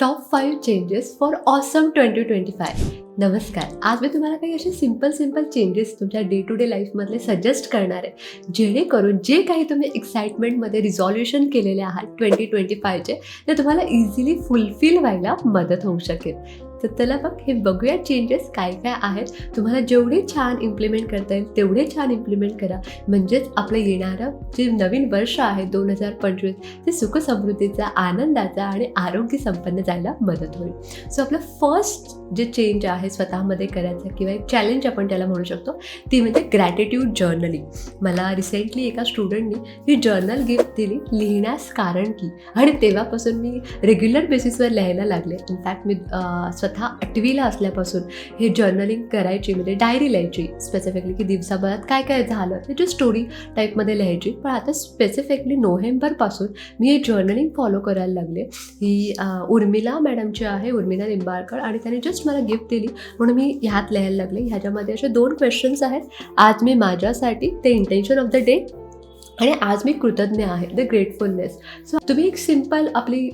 Top five changes for awesome twenty twenty five नमस्कार. आज मी तुम्हाला काही असे सिंपल सिंपल चेंजेस तुमच्या डे टू डे लाईफमधले सजेस्ट करणार आहे जेणेकरून जे काही तुम्ही एक्साइटमेंटमध्ये रिझॉल्युशन केलेले आहात ट्वेंटी ट्वेंटी फायचे ते तुम्हाला इझिली फुलफिल व्हायला मदत होऊ शकेल. तर चला बघ हे बघूया चेंजेस काय काय आहेत. तुम्हाला जेवढे छान इम्प्लिमेंट करता येईल तेवढे छान इम्प्लिमेंट करा. म्हणजेच आपलं येणारं जे नवीन वर्ष आहे दोन हजार पंचवीस ते सुखसमृद्धीचा आनंदाचा आणि आरोग्य संपन्न जायला मदत होईल. सो आपलं फर्स्ट जे चेंज आहे स्वतःमध्ये करायचं किंवा एक चॅलेंज आपण त्याला म्हणू शकतो ती म्हणजे ग्रॅटिट्यूड जर्नलिंग मला रिसेंटली एका स्टुडंटनी ही जर्नल गिफ्ट दिली लिहिण्यास कारण की. आणि तेव्हापासून मी रेग्युलर बेसिसवर लिहायला लागले. इनफॅक्ट मी स्वतः स्वतः आठवीला असल्यापासून हे जर्नलिंग करायची म्हणजे डायरी लिहायची स्पेसिफिकली की दिवसाभरात काय काय झालं त्याची स्टोरी टाईपमध्ये लिहायची. पण आता स्पेसिफिकली नोव्हेंबरपासून मी हे जर्नलिंग फॉलो करायला लागले. ही उर्मिला मॅडमची आहे उर्मिला निंबाळकर आणि त्याने जस्ट मला गिफ्ट दिली म्हणून मी ह्यात लिहायला लागले. ह्याच्यामध्ये असे दोन क्वेश्चन्स आहेत. आज मी माझ्यासाठी ते इंटेन्शन ऑफ द डे आणि आज मी कृतज्ञ आहे द ग्रेटफुलनेस सो तुम्ही एक सिंपल आपली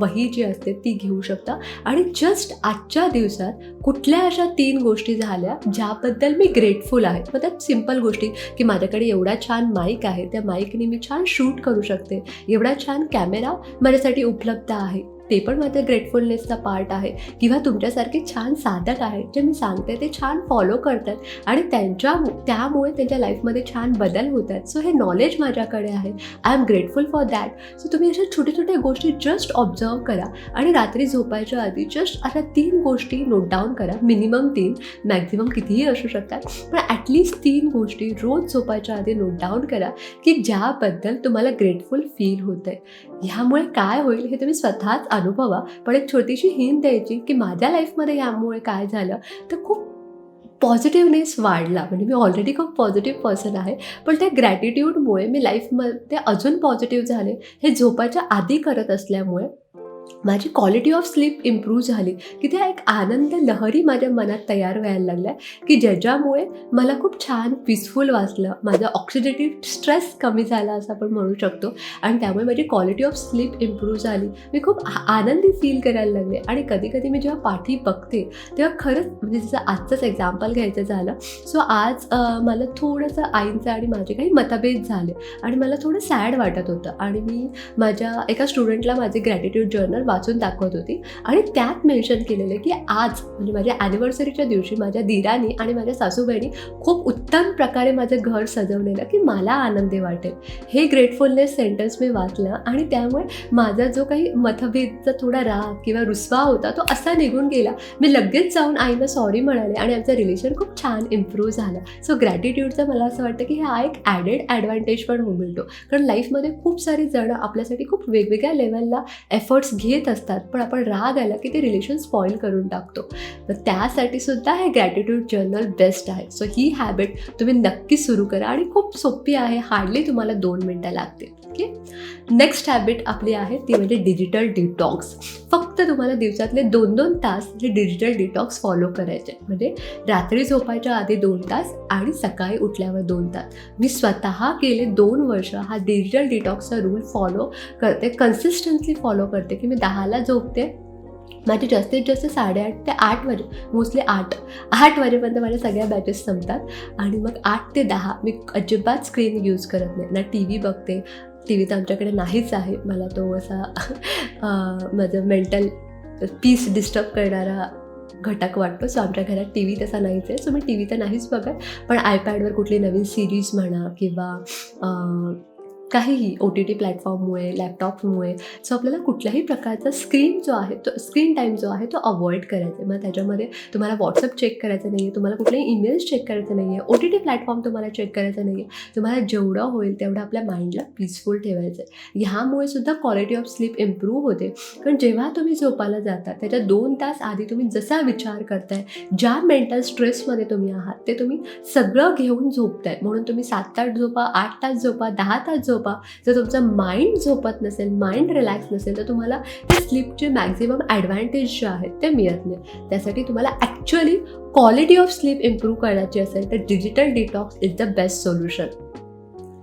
वही जी असते ती घेऊ शकता. आणि जस्ट आजच्या दिवसात कुठल्या अशा तीन गोष्टी झाल्या ज्याबद्दल मी ग्रेटफुल आहे? मग त्यात सिंपल गोष्टी की माझ्याकडे एवढा छान माईक आहे त्या माईकने मी छान शूट करू शकते. एवढा छान कॅमेरा माझ्यासाठी उपलब्ध आहे. ते पण माझ्या ग्रेटफुलनेसचा पार्ट आहे. किंवा तुमच्यासारखे छान साधक आहेत जे मी सांगते ते छान फॉलो करतात आणि त्यांच्या त्यामुळे त्यांच्या लाईफमध्ये छान बदल होत आहेत सो हे नॉलेज माझ्याकडे आहे. I am grateful for that so तुम्ही अशा छोट्या छोट्या गोष्टी जस्ट ऑब्झर्व करा आणि रात्री झोपायच्या आधी जस्ट अशा तीन गोष्टी नोट डाऊन करा. मिनिमम तीन मॅक्झिमम कितीही असू शकतात. पण ॲटलिस्ट तीन गोष्टी रोज झोपायच्या आधी नोट डाऊन करा की ज्याबद्दल तुम्हाला ग्रेटफुल फील होतं आहे ह्यामुळे काय होईल हे तुम्ही स्वतःच अनुभवा पण एक छोटीशी हिंट द्यायची की माझ्या लाईफमध्ये यामुळे काय झालं तर खूप पॉझिटिव्हनेस वाढला. म्हणजे मी ऑलरेडी खूप पॉझिटिव्ह पर्सन आहे पण त्या ग्रॅटिट्यूडमुळे मी लाईफमध्ये अजून पॉझिटिव्ह झाले हे झोपाच्या आधी करत असल्यामुळे माझी क्वालिटी ऑफ स्लीप इम्प्रूव्ह झाली. की त्या एक आनंद लहरी माझ्या मनात तयार व्हायला लागल्या की ज्याच्यामुळे मला खूप छान पीसफुल वाचलं माझा ऑक्सिडेटिव्ह स्ट्रेस कमी झाला असं आपण म्हणू शकतो. आणि त्यामुळे माझी क्वालिटी ऑफ स्लीप इम्प्रूव्ह झाली. मी खूप आनंदी फील करायला लागले. आणि कधी कधी मी जेव्हा पाठी बघते तेव्हा खरंच म्हणजे जसं आजचंच एक्झाम्पल घ्यायचं झालं सो आज मला थोडंसं आईंचं आणि माझे काही मतभेद झाले. आणि मला थोडं सॅड वाटत होतं. आणि मी माझ्या एका स्टुडंटला माझे ग्रॅटिट्यूड जर्नल वाचून दाखवत होती. आणि त्यात मेन्शन केलेलं की आज म्हणजे माझ्या ॲनिव्हर्सरीच्या दिवशी माझ्या दिरानी आणि माझ्या सासूबाईनी खूप उत्तम प्रकारे माझं घर सजवलेलं की मला आनंदी वाटेल. हे ग्रेटफुलनेस सेंटेन्स मी वाचलं आणि त्यामुळे माझा जो काही मतभेदचा थोडा राग किंवा रुसवा होता तो असा निघून गेला. मी लगेच जाऊन आईला सॉरी म्हणाले आणि आमचं रिलेशन खूप छान इम्प्रूव्ह झालं. सो ग्रॅटिट्यूडचं मला असं वाटतं की हा एक ॲडेड ॲडव्हान्टेज पण होऊ मिळतो. कारण लाईफमध्ये खूप सारी जणं आपल्यासाठी खूप वेगवेगळ्या लेवलला एफर्ट्स घेत असतात पण आपण राग आला की ते रिलेशन स्पॉईल करून टाकतो. तर त्यासाठी सुद्धा हे ग्रॅटिट्यूड जर्नल बेस्ट आहे. सो ही हॅबिट तुम्ही नक्की सुरू करा आणि खूप सोपी आहे हार्डली तुम्हाला दोन मिनटं लागतील. ओके नेक्स्ट हॅबिट आपली आहे ती म्हणजे डिजिटल डिटॉक्स फक्त तुम्हाला दिवसातले दोन दोन तास जे डिजिटल डिटॉक्स फॉलो करायचे. म्हणजे रात्री झोपायच्या आधी दोन तास आणि सकाळी उठल्यावर दोन तास. मी स्वतः गेले दोन वर्ष हा डिजिटल डिटॉक्सचा रूल फॉलो करते कन्सिस्टन्सली फॉलो करते की मी दहाला झोपते. माझे जास्तीत जास्त साडेआठ ते आठ वाजे मोस्टली आठ आठ वाजेपर्यंत माझ्या सगळ्या बॅचेस संपतात. आणि मग आठ ते दहा मी अजिबात स्क्रीन यूज करत नाही. ना टी व्ही बघते. टी व्ही तर आमच्याकडे नाहीच आहे. मला तो असा माझं मेंटल पीस डिस्टर्ब करणारा घटक वाटतो. सो आमच्या घरात टी व्ही तसा नाहीच आहे. सो मी टी व्ही तर नाहीच बघत. पण आयपॅडवर कुठली नवीन सिरीज म्हणा किंवा काहीही ओ टी टी प्लॅटफॉर्ममुळे लॅपटॉपमुळे सो आपल्याला कुठल्याही प्रकारचा स्क्रीन जो आहे तो स्क्रीन टाईम जो आहे तो अवॉइड करायचा आहे. मग त्याच्यामध्ये तुम्हाला व्हॉट्सअप चेक करायचं नाही आहे तुम्हाला कुठलेही ईमेल्स चेक करायचं नाही आहे ओ टी टी प्लॅटफॉर्म तुम्हाला चेक करायचं नाही आहे तुम्हाला जेवढं होईल तेवढं आपल्या माइंडला पीसफुल ठेवायचं आहे ह्यामुळे सुद्धा क्वालिटी ऑफ स्लीप इम्प्रूव्ह होते. कारण जेव्हा तुम्ही झोपायला जाता त्याच्या दोन तास आधी तुम्ही जसा विचार करताय ज्या मेंटल स्ट्रेसमध्ये तुम्ही आहात ते तुम्ही सगळं घेऊन झोपताय. म्हणून तुम्ही सात तास झोपा आठ तास झोपा दहा तास झोपा जर तुमचं माइंड झोपत नसेल माइंड रिलॅक्स नसेल तर तुम्हाला ते स्लीपचे मॅक्झिमम ॲडव्हान्टेज जे आहेत ते मिळत नाही. त्यासाठी तुम्हाला actually quality of sleep improve करायची असेल तर digital detox is the best solution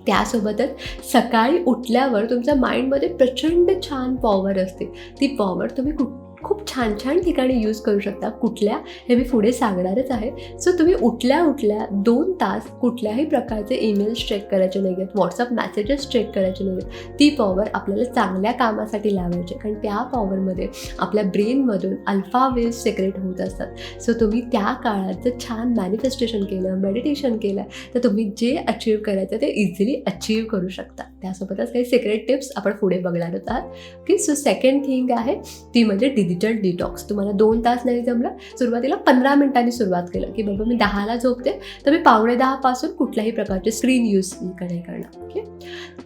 त्यासोबतच सकाळी उठल्यावर तुमच्या माइंडमध्ये प्रचंड छान पॉवर असते. ती पॉवर तुम्ही कुठ खूप छान छान ठिकाणी यूज करू शकता. कुठल्या? हे मी पुढे सांगणारच आहे. सो तुम्ही उठल्या उठल्या दोन तास कुठल्याही प्रकारचे ईमेल्स चेक करायचे नाही आहेत व्हॉट्सअप मॅसेजेस चेक करायचे नाही आहेत ती पॉवर आपल्याला चांगल्या कामासाठी लावायची कारण त्या पॉवरमध्ये आपल्या ब्रेनमधून अल्फा वेव्ह सेक्रेट होत असतात. सो तुम्ही त्या काळात जर छान मॅनिफेस्टेशन केलं मेडिटेशन केलं तर तुम्ही जे अचीव करायचं ते इझिली अचीव करू शकता. त्यासोबतच काही सिक्रेट टिप्स आपण पुढे बघणार आहात. की सो सेकंड थिंग आहे ती म्हणजे डिजिटल डिटॉक्स तुम्हाला दोन तास नाही जमलं. सुरुवातीला पंधरा मिनिटांनी सुरुवात केलं की बाबा मी दहाला झोपते. तर मी पावणे दहापासून कुठल्याही प्रकारचे स्क्रीन यूज नाही करणार. ओके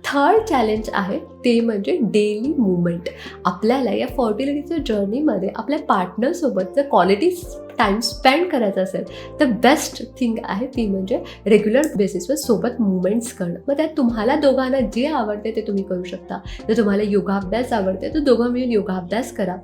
थर्ड चॅलेंज आहे ते म्हणजे डेली मुवमेंट आपल्याला या फर्टिलिटीच्या जर्नीमध्ये आपल्या पार्टनरसोबत जर क्वालिटी टाईम स्पेंड करायचा असेल तर बेस्ट थिंग आहे ती म्हणजे रेग्युलर बेसिसवर सोबत मुवमेंट्स करणं. मग त्यात तुम्हाला दोघांना जे आवडते ते तुम्ही करू शकता. जर तुम्हाला योगाभ्यास आवडते तर दोघं मिळून योगाभ्यास करा.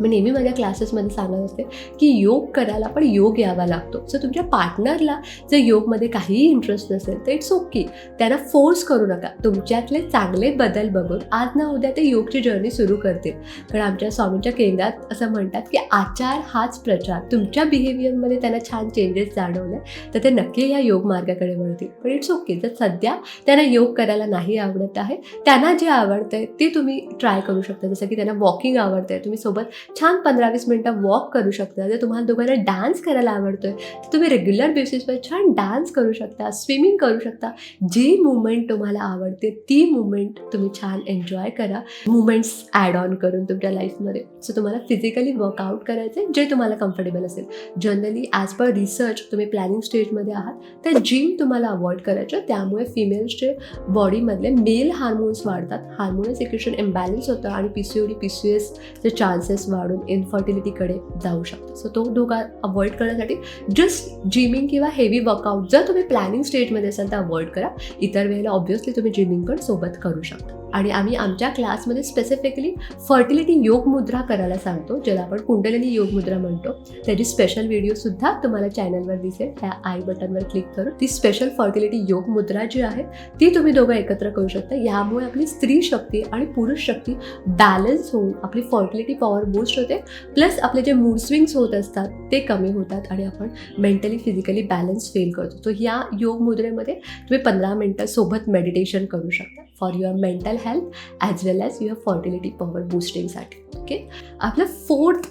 मी नेहमी माझ्या क्लासेसमध्ये सांगत असते की योग करायला पण योग यावा लागतो. सो तुमच्या पार्टनरला जर योगमध्ये काहीही इंटरेस्ट नसेल तर इट्स ओके त्यांना फोर्स करू नका. तुमच्यातले चांगले बदल बघून आज ना उद्या ते योगची जर्नी सुरू करतील. कारण आमच्या स्वामींच्या केंद्रात असं म्हणतात की आचार हाच प्रचार. तुमच्या बिहेवियरमध्ये त्यांना छान चेंजेस जाणवले तर ते नक्की या योग मार्गाकडे वळतील. पण इट्स ओके जर सध्या त्यांना योग करायला नाही आवडत आहे त्यांना जे आवडतंय ते तुम्ही ट्राय करू शकता. जसं की त्यांना वॉकिंग आवडतंय तुम्ही सोबत छान पंधरा वीस मिनटं वॉक करू शकता. जर तुम्हाला दोघांना डान्स करायला आवडतोय तर तुम्ही रेग्युलर बेसिसवर छान डान्स करू शकता स्विमिंग करू शकता. जी मुवमेंट तुम्हाला आवडते ती मुवमेंट तुम्ही छान एन्जॉय करा. मुवमेंट्स ॲड ऑन करून तुमच्या लाईफमध्ये सो तुम्हाला फिजिकली वर्कआउट करायचं आहे जे तुम्हाला कम्फर्टेबल असेल. जनरली ॲज पर रिसर्च तुम्ही प्लॅनिंग स्टेजमध्ये आहात तर जिम तुम्हाला अवॉइड करायचं. त्यामुळे फिमेल्सचे बॉडीमधले मेल हार्मोन्स वाढतात. हार्मोन्स सिक्युशन इम्बॅलन्स होतं आणि P C O D P C एसचे चान्सेस वाढून इन्फर्टिलिटीकडे जाऊ शकतो. सो तो धोका अवॉइड करण्यासाठी जस्ट जिमिंग किंवा हेवी वर्कआउट जर तुम्ही प्लॅनिंग स्टेजमध्ये असाल तर अवॉइड करा. इतर वेळेला ऑब्व्हियसली तुम्ही जिमिंग पण सोबत करू शकता. आणि आम्ही आमच्या क्लासमध्ये स्पेसिफिकली फर्टिलिटी योग मुद्रा करायला सांगतो ज्याला आपण कुंडलिनी योग मुद्रा म्हणतो. त्याची स्पेशल व्हिडिओसुद्धा तुम्हाला चॅनलवर दिसेल. त्या आय बटनवर क्लिक करून ती स्पेशल फर्टिलिटी योग मुद्रा जी आहे ती तुम्ही दोघं एकत्र करू शकता. यामुळे आपली स्त्री शक्ती आणि पुरुष शक्ती बॅलन्स होऊन आपली फर्टिलिटी पॉवर बूस्ट होते. प्लस आपले जे मूड स्विंग्स होत असतात ते कमी होतात आणि आपण मेंटली फिजिकली बॅलन्स फील करतो. तो ह्या योग मुद्रेमध्ये तुम्ही पंधरा मिनटं सोबत मेडिटेशन करू शकता. For your mental health as well as your fertility power बूस्टिंगसाठी okay आपलं फोर्थ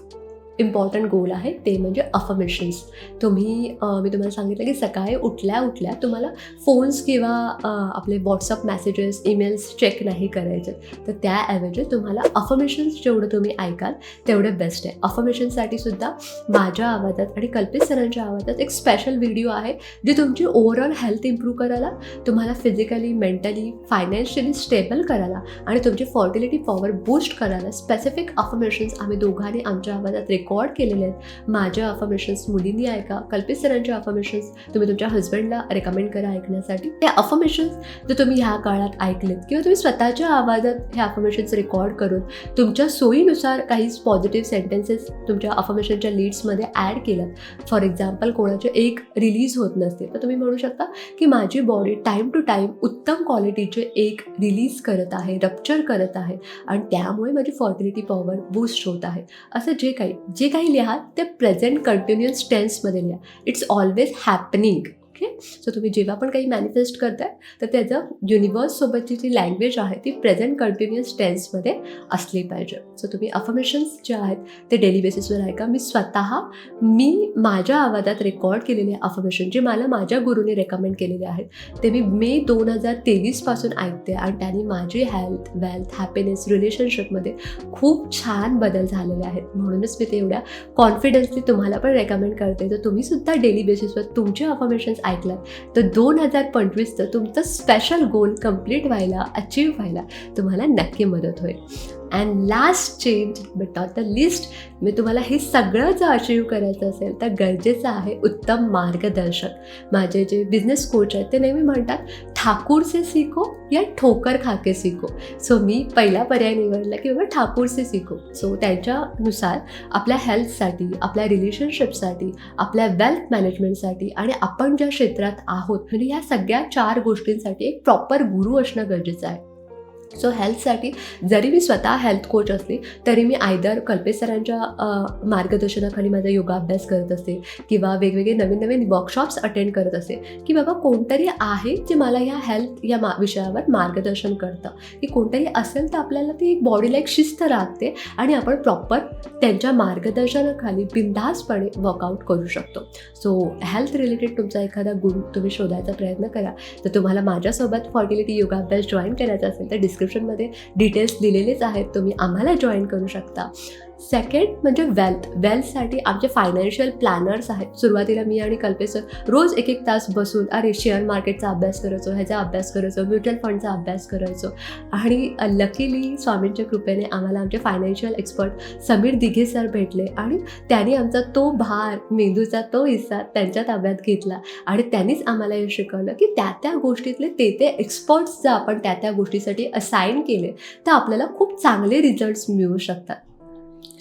इम्पॉर्टंट गोल आहे ते म्हणजे अफर्मेशन्स तुम्ही मी तुम्हाला सांगितलं की सकाळी उठल्या उठल्या तुम्हाला फोन्स किंवा आपले व्हॉट्सअप मेसेजेस ईमेल्स चेक नाही करायचे. तर त्याऐवजी तुम्हाला अफर्मेशन्स जेवढं तुम्ही ऐकाल तेवढं बेस्ट आहे. अफर्मेशनसाठी सुद्धा माझ्या आवाजात आणि कल्पित सरांच्या आवाजात एक स्पेशल व्हिडिओ आहे जी तुमची ओव्हरऑल हेल्थ इम्प्रूव्ह करायला तुम्हाला फिजिकली मेंटली फायनान्शियली स्टेबल करायला आणि तुमची फर्टिलिटी पॉवर बूस्ट करायला स्पेसिफिक अफर्मेशन्स आम्ही दोघांनी आमच्या आवाजात रेकॉर्ड केलेले आहेत. माझ्या अफर्मेशन्स मुलींनी ऐका कल्पित सरांचे अफर्मेशन्स तुम्ही तुमच्या हजबंडला रेकमेंड करा ऐकण्यासाठी. ते अफर्मेशन्स जर तुम्ही ह्या काळात ऐकलेत किंवा तुम्ही स्वतःच्या आवाजात हे अफर्मेशन्स रेकॉर्ड करून तुमच्या सोयीनुसार काही पॉझिटिव्ह सेंटेन्सेस तुमच्या अफर्मेशनच्या लीड्समध्ये ॲड केलं. फॉर एक्झाम्पल कोणाचे एक रिलीज होत नसते. तर तुम्ही म्हणू शकता की माझी बॉडी टाईम टू टाईम उत्तम क्वालिटीचे एक रिलीज करत आहे रप्चर करत आहे. आणि त्यामुळे माझी फर्टिलिटी पॉवर बूस्ट होत आहे. असं जे काही जे काही लिहा ते प्रेझेंट कंटिन्युअस टेन्समध्ये लिहा. It's always happening okay so तुम्ही जेव्हा पण काही मॅनिफेस्ट करताय तर त्याचं युनिवर्ससोबतची जी लँग्वेज आहे ती प्रेझेंट कंटिन्युअस टेन्समध्ये असली पाहिजे. सो तुम्ही अफर्मेशन्स जे आहेत ते डेली बेसिसवर ऐका मी स्वतः मी माझ्या आवाजात रेकॉर्ड केलेले अफर्मेशन जे मला माझ्या गुरुने रेकमेंड केलेले आहेत ते मी मे दोन हजार तेवीसपासून ऐकते आणि त्याने माझी हेल्थ वेल्थ हॅपीनेस रिलेशनशिपमध्ये खूप छान बदल झालेले आहेत. म्हणूनच मी ते एवढ्या कॉन्फिडन्सली तुम्हाला पण रेकमेंड करते. तर तुम्हीसुद्धा डेली बेसिसवर तुमचे अफर्मेशन्स ऐकलं. तर दोन हजार पंचवीसचं तुमचं स्पेशल गोल कंप्लीट व्हायला अचीव व्हायला तुम्हाला नक्की मदत होईल. And last change but not the least मी तुम्हाला हे सगळं जर अचीव करायचं असेल तर गरजेचं आहे उत्तम मार्गदर्शक. माझे जे बिझनेस कोच आहेत ते नेहमी म्हणतात ठाकूरसे शिको या ठोकर खाके शिको सो मी पहिला पर्याय निवडला की बाबा ठाकूरसे शिको सो त्यांच्यानुसार आपल्या हेल्थसाठी आपल्या रिलेशनशिपसाठी आपल्या वेल्थ मॅनेजमेंटसाठी आणि आपण ज्या क्षेत्रात आहोत म्हणजे ह्या सगळ्या चार गोष्टींसाठी एक प्रॉपर गुरु असणं गरजेचं आहे. सो हेल्थसाठी जरी मी स्वतः हेल्थ कोच असली तरी मी आयदर कल्पेश सरांच्या मार्गदर्शनाखाली माझा योगाभ्यास करत असते किंवा वेगवेगळे नवीन नवीन वर्कशॉप्स अटेंड करत असते की बाबा कोणतरी आहे जे मला या हेल्थ या मा विषयावर मार्गदर्शन करतं. की कोणतरी असेल तर आपल्याला ती एक बॉडीला एक शिस्त राहते आणि आपण प्रॉपर त्यांच्या मार्गदर्शनाखाली बिंदासपणे वर्कआउट करू शकतो. सो हेल्थ रिलेटेड तुमचा एखादा गुण तुम्ही शोधायचा प्रयत्न करा. तर तुम्हाला माझ्यासोबत फर्टिलिटी योगाभ्यास जॉईन करायचा असेल तर डिस्क्रिप्शनमध्ये डिटेल्स दिलेलेच आहेत तुम्ही आम्हाला जॉईन करू शकता. सेकंड म्हणजे वेल्थ वेल्थसाठी आमचे फायनान्शियल प्लॅनर्स आहेत. सुरुवातीला मी आणि कल्पेसर रोज एक एक तास बसून अरे शेअर मार्केटचा अभ्यास करायचो ह्याचा अभ्यास करायचो म्युच्युअल फंडचा अभ्यास करायचो. आणि लकीली स्वामींच्या कृपेने आम्हाला आमचे financial expert Sameer Dighe sir भेटले आणि त्यांनी आमचा तो भार मेंदूचा तो हिस्सा त्यांच्या ताब्यात घेतला. आणि त्यांनीच आम्हाला हे शिकवलं की त्या त्या गोष्टीतले ते ते एक्सपर्ट्स जर आपण त्या त्या गोष्टीसाठी असाइन केले तर आपल्याला खूप चांगले रिझल्ट्स मिळू शकतात.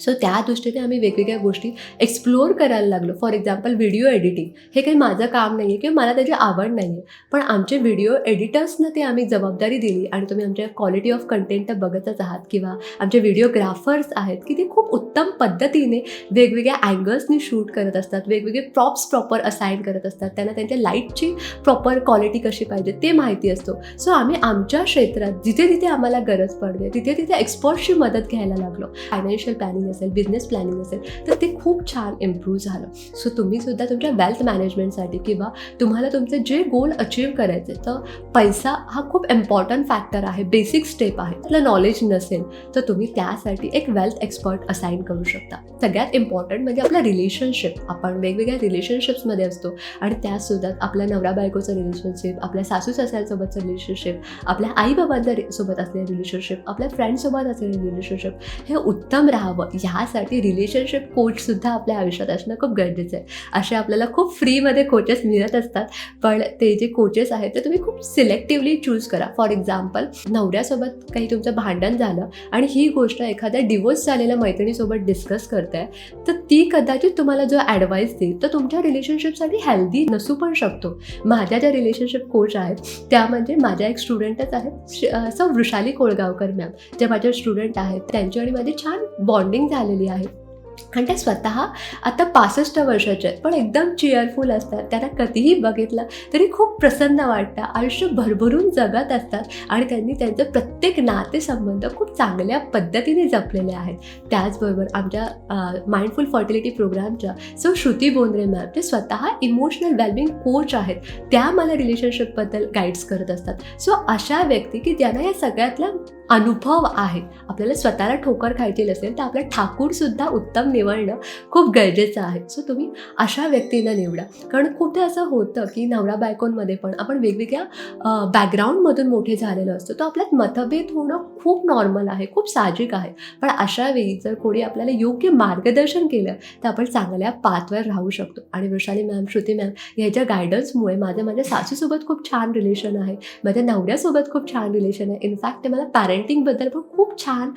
सो त्या दृष्टीने आम्ही वेगवेगळ्या गोष्टी एक्सप्लोअर करायला लागलो. फॉर एक्झाम्पल व्हिडिओ एडिटिंग हे काही माझं काम नाही आहे किंवा मला त्याची आवड नाही आहे पण आमचे व्हिडिओ एडिटर्सनं ते आम्ही जबाबदारी दिली आणि तुम्ही आमच्या क्वालिटी ऑफ कंटेंट तर बघतच आहात किंवा आमचे व्हिडिओग्राफर्स आहेत की ते खूप उत्तम पद्धतीने वेगवेगळ्या अँगल्सनी शूट करत असतात वेगवेगळे प्रॉप्स प्रॉपर असाइन करत असतात. त्यांना त्यांच्या लाईटची प्रॉपर क्वालिटी कशी पाहिजे ते माहिती असतो. सो आम्ही आमच्या क्षेत्रात जिथे जिथे आम्हाला गरज पडते तिथे तिथे एक्सपर्ट्सची मदत घ्यायला लागलो. फायनान्शियल प्लॅनिंग असेल बिझनेस प्लॅनिंग असेल तर ते खूप छान इम्प्रूव्ह झालं. सो तुम्ही सुद्धा तुमच्या वेल्थ मॅनेजमेंटसाठी किंवा तुम्हाला तुमचे जे गोल अचीव करायचे तर पैसा हा खूप इम्पॉर्टंट फॅक्टर आहे बेसिक स्टेप आहे. त्याला नॉलेज नसेल तर तुम्ही त्यासाठी एक वेल्थ एक्सपर्ट असाइन करू शकता. सगळ्यात इम्पॉर्टंट म्हणजे आपलं रिलेशनशिप आपण वेगवेगळ्या रिलेशनशिप्समध्ये असतो आणि त्यासुद्धा आपल्या नवरा बायकोचं रिलेशनशिप आपल्या सासू सासऱ्यांसोबतचं रिलेशनशिप आपल्या आई बाबांच्या सोबत असलेलं रिलेशनशिप आपल्या फ्रेंडसोबत असलेलं रिलेशनशिप हे उत्तम राहावं. ह्यासाठी रिलेशनशिप कोचसुद्धा आपल्या आयुष्यात असणं खूप गरजेचं आहे. असे आपल्याला खूप फ्रीमध्ये कोचेस मिळत असतात. पण ते जे कोचेस आहेत ते तुम्ही खूप सिलेक्टिव्हली चूज करा. फॉर एक्झाम्पल नवऱ्यासोबत काही तुमचं भांडण झालं आणि ही गोष्ट एखाद्या डिवोर्स झालेल्या मैत्रिणीसोबत डिस्कस करताय तर ती कदाचित तुम्हाला जो ॲडवाईस देईल तर तुमच्या रिलेशनशिपसाठी हेल्दी नसू पण शकतो. माझ्या ज्या रिलेशनशिप कोच आहेत त्या म्हणजे माझ्या एक स्टुडंटच आहेत श- सौ वृषाली कोळगावकर मॅम ज्या माझ्या स्टुडंट आहेत त्यांची आणि माझी छान बॉन्डिंग झालेली आहे. आणि त्या स्वतः आता पासष्ट वर्षाच्या आहेत. पण एकदम चिअरफुल असतात. त्यांना कधीही बघितलं तरी खूप प्रसन्न वाटतं. आयुष्य भरभरून जगत असतात. आणि त्यांनी त्यांचं प्रत्येक नातेसंबंध खूप चांगल्या पद्धतीने जपलेले आहेत. त्याचबरोबर आमच्या माइंडफुल फर्टिलिटी प्रोग्रामच्या सो श्रुती बोंद्रे मॅम ते स्वतः इमोशनल वेलबिंग कोच आहेत. त्या मला रिलेशनशिपबद्दल गाईड्स करत असतात. सो अशा व्यक्ती की ज्यांना या सगळ्यातल्या अनुभव आहे. आपल्याला स्वतःला ठोकर खायची असेल तर आपला ठाकूरसुद्धा उत्तम निवडणं खूप गरजेचं आहे. सो तुम्ही अशा व्यक्तींना निवडा. कारण खूपदा असं होतं की नवरा बायकोंमध्ये पण आपण वेगवेगळ्या बॅकग्राऊंडमधून मोठे झालेलो असतो तो आपल्यात मतभेद होणं खूप नॉर्मल आहे खूप साहजिक आहे. पण अशा वेळी जर कोणी आपल्याला योग्य मार्गदर्शन केलं तर आपण चांगल्या पाथवर राहू शकतो. आणि वृषाली मॅम श्रुती मॅम ह्याच्या गायडन्समुळे माझं माझ्या सासूसोबत खूप छान रिलेशन आहे. माझ्या नवऱ्यासोबत खूप छान रिलेशन आहे. इनफॅक्ट ते मला पॅरेंटिंगबद्दल पण खूप छान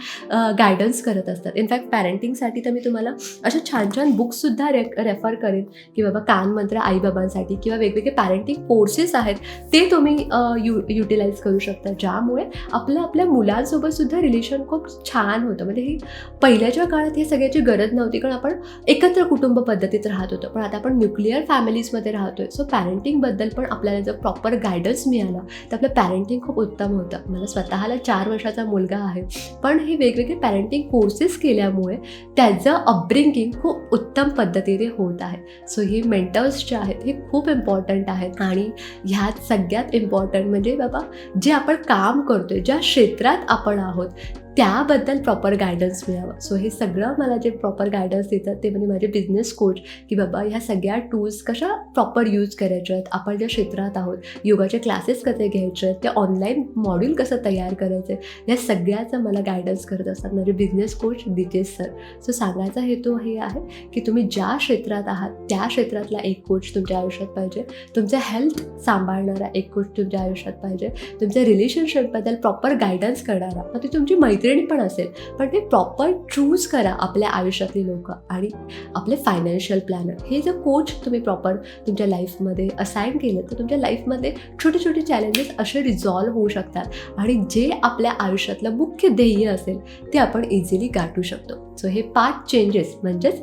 गायडन्स करत असतात. इनफॅक्ट पॅरेंटिंगसाठी तर मी तुम्हाला अशा छान छान बुक्ससुद्धा रे रेफर करेन की बाबा कान मंत्र आईबाबांसाठी किंवा वेगवेगळे पॅरेंटिंग कोर्सेस आहेत ते तुम्ही यु युटिलाइज करू शकता. ज्यामुळे आपलं आपल्या मुलांसोबत सुद्धा रिलेशन खूप छान होतं. म्हणजे ही पहिल्याच्या काळात हे सगळ्याची गरज नव्हती कारण आपण एकत्र कुटुंब पद्धतीत राहत होतो. पण आता आपण न्यूक्लिअर फॅमिलीजमध्ये राहतोय. सो पॅरेंटिंगबद्दल पण आपल्याला जर प्रॉपर गायडन्स मिळाला तर आपलं पॅरेंटिंग खूप उत्तम होतं. मला स्वतःला चार वर्ष वर्षाचा मुलगा आहे. पण हे वेगवेगळे पॅरेंटिंग कोर्सेस केल्यामुळे त्याचं अपब्रिंगिंग खूप उत्तम पद्धतीने होत आहे. सो ही मेंटर्स जे आहेत हे खूप इम्पॉर्टंट आहेत. आणि ह्यात सगळ्यात इम्पॉर्टंट म्हणजे बाबा जे आपण काम करतोय ज्या क्षेत्रात आपण आहोत त्याबद्दल प्रॉपर गायडन्स मिळावं. सो हे सगळं मला जे प्रॉपर गायडन्स देतात ते म्हणजे माझे बिझनेस कोच की बाबा ह्या सगळ्या टूल्स कशा प्रॉपर यूज करायच्या आहेत? आपण ज्या क्षेत्रात आहोत योगाचे क्लासेस कसे घ्यायचे आहेत? ते ऑनलाईन मॉड्यूल कसं तयार करायचं आहे? या सगळ्याचं मला गायडन्स करत असतात माझे business coach Dijesh sir so सांगायचा हेतू हे आहे की तुम्ही ज्या क्षेत्रात आहात त्या क्षेत्रातला एक कोच तुमच्या आयुष्यात पाहिजे. तुमचं हेल्थ सांभाळणारा एक कोच तुमच्या आयुष्यात पाहिजे. तुमच्या रिलेशनशिपबद्दल प्रॉपर गायडन्स करणारा. मग ती तुमची मैत्री मैत्रिणी पण असेल पण ते प्रॉपर चूज करा आपल्या आयुष्यातली लोक आणि आपले फायनान्शियल प्लॅनर हे जर कोच तुम्ही प्रॉपर तुमच्या लाईफमध्ये असाइन केलं तर तुमच्या लाईफमध्ये छोटे छोटे चॅलेंजेस असे रिझॉल्व्ह होऊ शकतात आणि जे आपल्या आयुष्यातलं मुख्य ध्येय असेल ते आपण इझिली गाठू शकतो. सो हे पाच चेंजेस म्हणजेच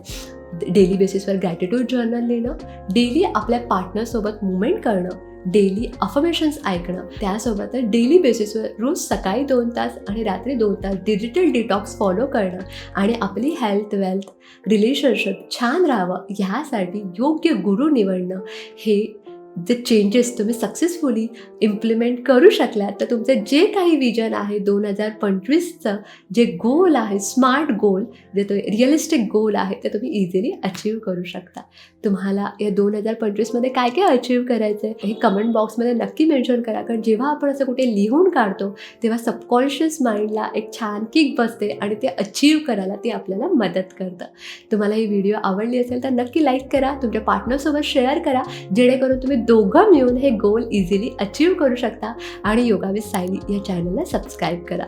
डेली बेसिसवर ग्रॅटिट्यूड जर्नल लिहिणं डेली आपल्या पार्टनरसोबत मुवमेंट करणं डेली अफर्मेशन्स ऐकणं त्यासोबतच डेली बेसिसवर रोज सकाळी दोन तास आणि रात्री दोन तास डिजिटल डिटॉक्स फॉलो करणं आणि आपली हेल्थ वेल्थ रिलेशनशिप छान राहावं ह्यासाठी योग्य गुरु निवडणं हे जे चेंजेस तुम्ही सक्सेसफुली इम्प्लिमेंट करू शकलात तर तुमचं जे काही विजन आहे दोन हजार पंचवीसचं जे गोल आहे स्मार्ट गोल जे तो रिअलिस्टिक गोल आहे ते तुम्ही इझिली अचीव करू शकता. तुम्हाला या दोन हजार पंचवीसमध्ये काय काय अचीव करायचं आहे हे कमेंट बॉक्समध्ये नक्की मेन्शन करा. कारण जेव्हा आपण असं कुठे लिहून काढतो तेव्हा सबकॉन्शियस माइंडला एक छान किक बसते आणि ते अचीव करायला ते आपल्याला मदत करतं. तुम्हाला ही व्हिडिओ आवडली असेल तर नक्की लाईक करा तुमच्या पार्टनरसोबत शेअर करा जेणेकरून तुम्ही दोघं मिळून हे गोल इझिली अचीव करू शकता. आणि योगा विथ सायली या चॅनलला सबस्क्राईब करा.